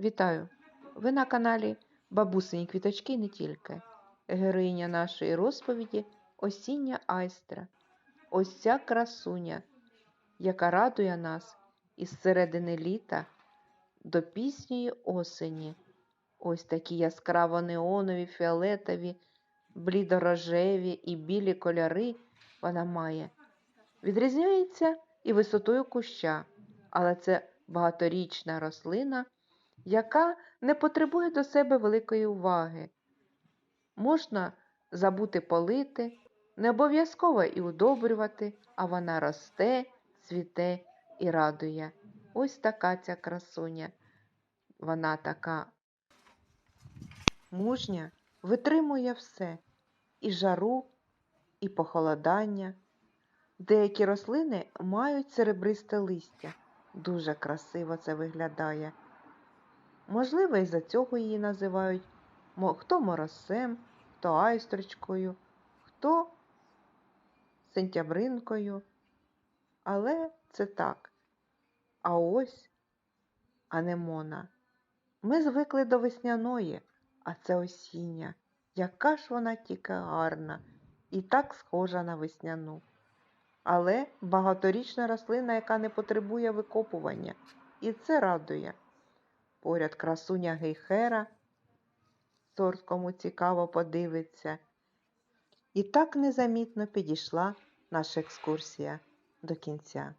Вітаю! Ви на каналі Бабусині квіточки не тільки. Героїня нашої розповіді Осіння Айстра. Ось ця красуня, яка радує нас із середини літа до пісньої осені. Ось такі яскраво неонові, фіолетові, блідорожеві і білі кольори вона має. Відрізняється і висотою куща, але це багаторічна рослина, яка не потребує до себе великої уваги. Можна забути полити, не обов'язково і удобрювати, а вона росте, цвіте і радує. Ось така ця красуня. Вона така мужня, витримує все і жару, і похолодання. Деякі рослини мають серебристе листя. Дуже красиво це виглядає. Можливо, із-за цього її називають хто моросем, хто айстрочкою, хто сентябринкою. Але це так. А ось анемона. Ми звикли до весняної, а це осіння. Яка ж вона тільки гарна і так схожа на весняну. Але багаторічна рослина, яка не потребує викопування, і це радує. Поряд красуня гейхера, сорт кому цікаво подивиться. І так незамітно підійшла наша екскурсія до кінця.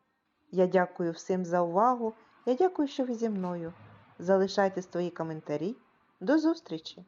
Я дякую всім за увагу. Я дякую, що ви зі мною. Залишайте свої коментарі. До зустрічі!